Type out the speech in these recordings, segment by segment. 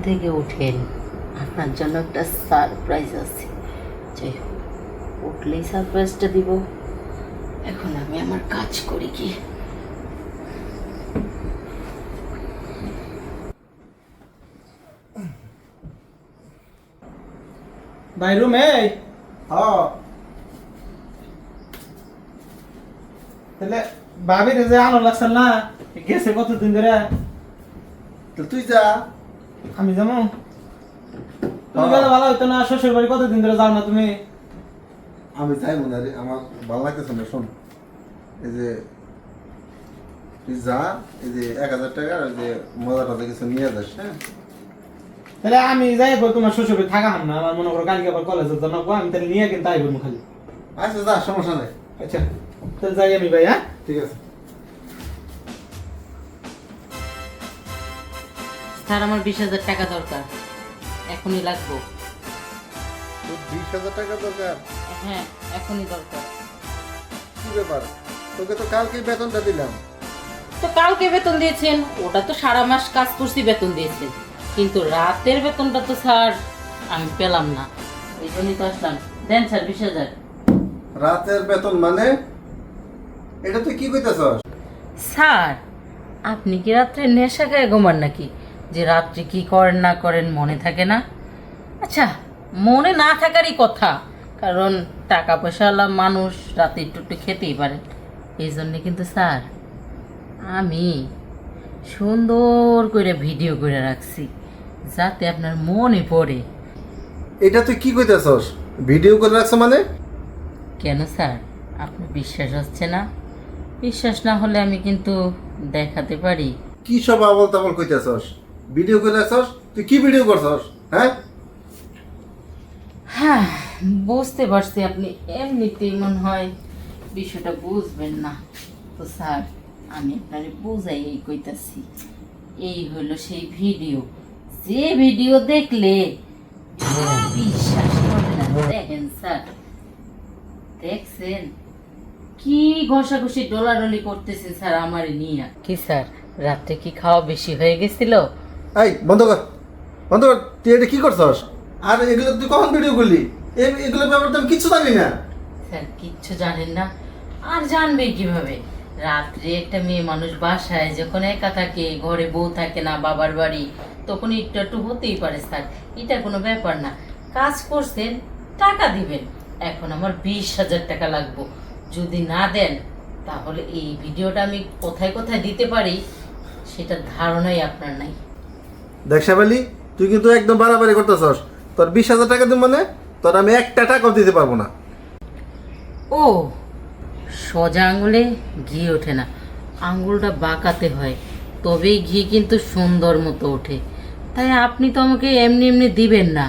থেকে উঠেন। আপনার জন্য একটা সারপ্রাইজ আছে। যাই হোক উঠলেই সারপ্রাইজটা দিব। এখন আমি আমার কাজ করি কি? ভাই রুমে? হ্যাঁ। তাহলে ভাবির যে আলো লাগছে না গেছে কতদিন ধরে? তো তুই যা। আমি যাব। তুমি। গেলে ভালো হইতো না শ্বশুর বাড়ি কতদিন ধরে যাও না তুমি? আমি যাই মনে রে আমার ভালো লাগতেছে না শোন। এই যে তুই যা এই যে এক হাজার টাকার ওই যে মজা টজা কিছু নিয়ে যাস হ্যাঁ? তাহলে আমি যাই পর তোমার শ্বশুর বাড়ি থাকা না আমার মনে করো কালকে আবার কলেজে জানাব আমি তাহলে নিয়ে কিন্তু আইব খালি। আচ্ছা যা সমস্যা নেই। আচ্ছা তাহলে যাই আমি ভাই হ্যাঁ? ঠিক আছে। স্যার আমার বিশ হাজার টাকা দরকার। এখনই লাগবো। তোর বিশ হাজার টাকা দরকার? হ্যাঁ এখনই দরকার। কি ব্যাপার? তোকে তো কালকে বেতনটা দিলাম। তো কালকে বেতন দিয়েছেন। ওটা তো সারা মাস কাজ করছি বেতন দিয়েছেন। কিন্তু রাতের বেতনটা তো স্যার আমি পেলাম না। এই জন্যই তো আসলাম। দেন স্যার বিশ হাজার। রাতের বেতন মানে? এটা তুই কি কইতেছস? স্যার আপনি কি রাত্রে নেশা খায় ঘুমান নাকি? যে রাত্রে কি করেন না করেন মনে থাকে না? আচ্ছা মনে না থাকারই কথা কারণ টাকা পয়সাওয়ালা মানুষ রাতে একটু একটু খেতেই পারে। এই জন্যে কিন্তু স্যার আমি সুন্দর করে ভিডিও করে রাখছি যাতে আপনার মনে পড়ে। এটা তুই কি কইতেছস? ভিডিও করে রাখছ মানে? কেন স্যার? আপনার বিশ্বাস হচ্ছে না? বিশ্বাস না হলে আমি কিন্তু দেখাতে পারি। কি সব আবল তাবল কইতেছস? ভিডিও করে রাখছস তুই কি ভিডিও করছস? হ্যাঁ? হ্যাঁ বুঝতে পারছি আপনি এমনিতেই মনে হয় বিষয়টা বুঝবেন না। তো স্যার আমি আপনারে বুঝাই এই কইতাছি এই হলো সেই ভিডিও। যে ভিডিও দেখলে বিশ্বাস করবে না দেখেন স্যার দেখছেন? কি ঘষাঘষি ডলাডলি করতেছেন স্যার আমারে নিয়ে? কি স্যার রাত্রে কি খাওয়া বেশি হয়ে গেছিল? এই বন্ধ কর। বন্ধ কর তুই এটা কি করছস? আর এগুলো তুই কখন ভিডিও করলি? এ- এগুলোর ব্যাপারে তো আমি কিচ্ছু জানি না। স্যার কিচ্ছু জানেন না। আর জানবে কীভাবে? রাত্রে একটা মেয়ে মানুষ বাসায় যখন একা থাকে ঘরে বউ থাকে না বাবার বাড়ি তখন একটু একটু হতেই পারে স্যার। এটা কোনো ব্যাপার না। কাজ করছেন টাকা দিবেন। এখন আমার বিশ হাজার টাকা লাগবো। যদি না দেন তাহলে এই ভিডিওটা আমি কোথায় কোথায় দিতে পারি? সেটার ধারণাই আপনার নাই। দেখ তুই কিন্তু একদম বাড়াবাড়ি করতেছস। তোর বিশ হাজার টাকা দিন মানে তোর আমি একটা টাকাও দিতে পারব না। ও, সোজা আঙুলে ঘি ওঠে না। আঙুলটা বাঁকাতে হয়, তবেই ঘি কিন্তু সুন্দর মতো ওঠে। তাই আপনি তো আমাকে এমনি এমনি দিবেন না।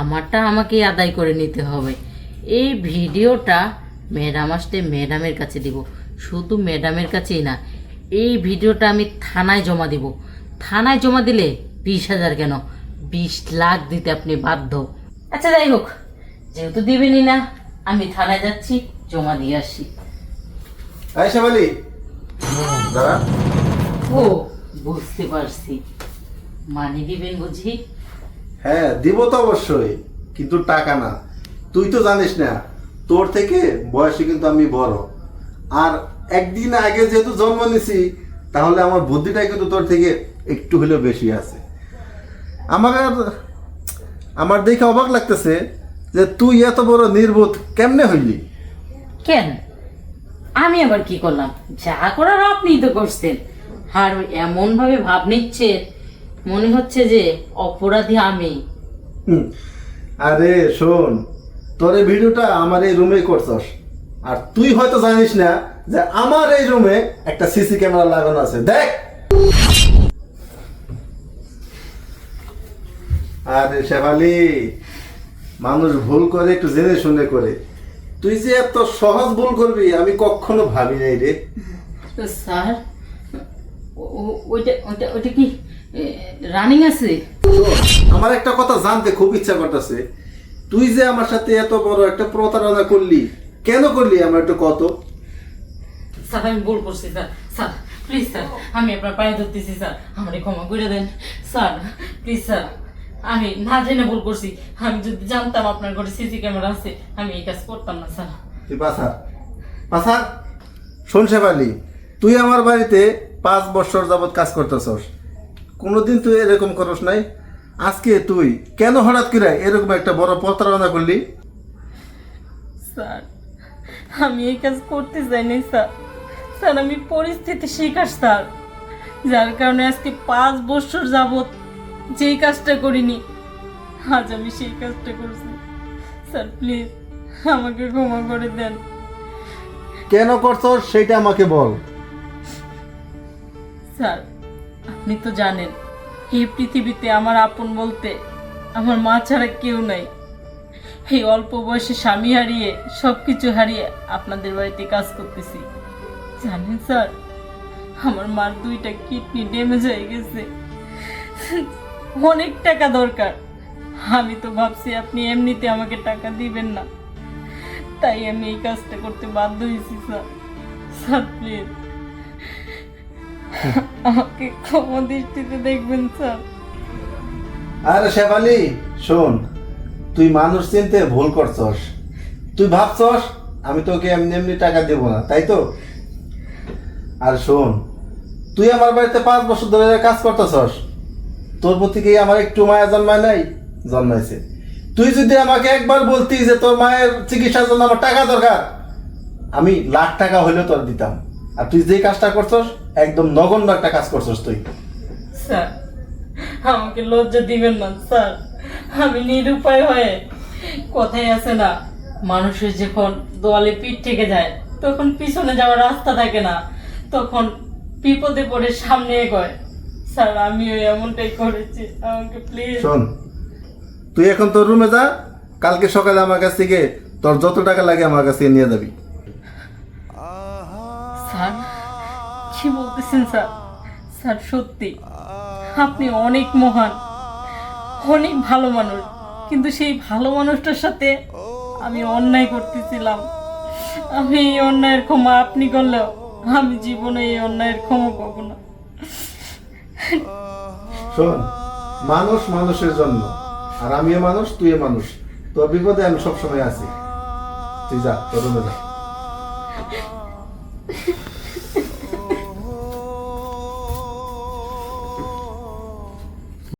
আমারটা আমাকে আদায় করে নিতে হবে। এই ভিডিওটা ম্যাডাম আসতে ম্যাডামের কাছে দিব। শুধু ম্যাডামের কাছেই না, এই ভিডিওটা আমি থানায় জমা দিব। থানায় জমা দিলে বিশ হাজার কেন? বিশ লাখ দিতে আপনি বাধ্য। আচ্ছা যাই হোক যেহেতু দিবেনই না আমি থানায় যাচ্ছি জমা দিয়ে আসি। এই শ্যামালি দাঁড়া। ও বুঝতে পারছি। মানি দিবেন বুঝি? হ্যাঁ দিব তো অবশ্যই কিন্তু টাকা না। তুই তো জানিস না তোর থেকে বয়সে কিন্তু আমি বড়। আর একদিন আগে যেহেতু জন্ম নিছি তাহলে আমার বুদ্ধিটা কিন্তু তোর থেকে একটু হলেও বেশি আছে। আমার আর- আমার দেখে অবাক লাগতেছে যে তুই এত বড় নির্বোধ কেমনে হইলি? কেন? আমি আবার কি করলাম? যা করার আপনিই তো করছেন। আর এমন ভাবে ভাব নিচ্ছে মনে হচ্ছে যে অপরাধী আমি। আরে শোন তোর ভিডিওটা আমার এই রুমে করছস। আর তুই হয়তো জানিস না যে আমার এই রুমে একটা সিসি ক্যামেরা লাগানো আছে। দেখ! আরে শেফালি মানুষ ভুল করে একটু জেনে শুনে করে। তুই যে এত সহজ ভুল করবি আমি কখনো ভাবি নাই রে। স্যার ওইটা ওইটা ওইটা কি রানিং আছে? আমার একটা কথা জানতে খুব ইচ্ছা করতেছে। তুই যে আমার সাথে এত বড় একটা প্রতারণা করলি কেন করলি? আমার একটু কত? স্যার আমি ভুল করছি স্যার। স্যার প্লিজ স্যার আমি আপনার পায়ে ধরতেছি স্যার। আমারে ক্ষমা করে দেন। স্যার প্লিজ স্যার আমি না জেনে ভুল করছি। আমি যদি জানতাম আপনার ঘরে সিসি ক্যামেরা আছে আমি এই কাজ করতাম না স্যার। তুই পাসার পাসার শোন শেফালি তুই আমার বাড়িতে পাঁচ বছর যাবৎ কাজ করতেছস। কোনোদিন তুই এরকম করস নাই। আজকে তুই কেন হঠাৎ করে এরকম একটা বড় প্রতারণা করলি? স্যার আমি এই কাজ করতে চাইনি স্যার। স্যার আমি পরিস্থিতি শিকার স্যার। যার কারণে আজকে পাঁচ বছর যাবৎ যেই কাজটা করিনি আজ আমি সেই কাজটা করছি। স্যার প্লিজ আমাকে ক্ষমা করে দেন। কেন করছস সেটা আমাকে বল। স্যার আপনি তো জানেন এই পৃথিবীতে আমার আপন বলতে আমার মা ছাড়া কেউ নাই। এই অল্প বয়সে স্বামী হারিয়ে সব কিছু হারিয়ে আপনাদের বাড়িতে কাজ করতেছি। জানেন স্যার। আমার মার দুইটা কিডনি ড্যামেজ হয়ে গেছে। অনেক টাকা দরকার। আমি তো ভাবছি আপনি এমনিতে আমাকে টাকা দিবেন না। তাই আমি এই কাজটা করতে বাধ্য হয়েছি, স্যার। স্যার প্লিজ আমাকে ক্ষমা দৃষ্টিতে দেখবেন, স্যার। আরে, শেফালি, শোন। তুই মানুষ চিনতে ভুল করছস। তুই ভাবছস, আমি তোকে এমনি এমনি টাকা দেবো না, তাই তো? আর শোন, তুই আমার বাড়িতে পাঁচ বছর ধরে কাজ করতেছস, তোর প্রতি কি আমার একটু মায়া জন্মায় নাই? জন্মাইছে। তুই যদি আমাকে একবার বলতি যে তোর মায়ের চিকিৎসার জন্য আমার টাকা দরকার, আমি লাখ টাকা হইলেও তোর দিতাম। আর তুই যে কাজটা করছস, একদম নগণ্য একটা কাজ করছস তুই। স্যার, আমাকে লজ্জা দিবেন না, স্যার। আমি নিরুপায় হয়ে কথাই আছে না, মানুষের যখন দোয়ালে পিঠ থেকে যায়, তখন পিছনে যাওয়ার রাস্তা থাকে না। তখন বিপদে পড়ে সামনে এগোয়। স্যার আমি ওই এমনটাই করেছি। আমাকে প্লিজ শোন তুই এখন তোর রুমে যা কালকে সকালে আমার কাছ থেকে তোর যত টাকা লাগে আমার কাছ থেকে নিয়ে যাবি। স্যার কি বলতেছেন স্যার? স্যার সত্যি আপনি অনেক মহান অনেক ভালো মানুষ। কিন্তু সেই ভালো মানুষটার সাথে আমি অন্যায় করতেছিলাম। আমি এই অন্যায়ের ক্ষমা আপনি করলেও আমি জীবনে এই অন্যায়ের ক্ষমা পাবো না। শোন, মানুষ মানুষের জন্য, আর আমিও মানুষ, তুইও মানুষ। তোর বিপদে আমি সবসময় আছি। তুই যা, তোর যা।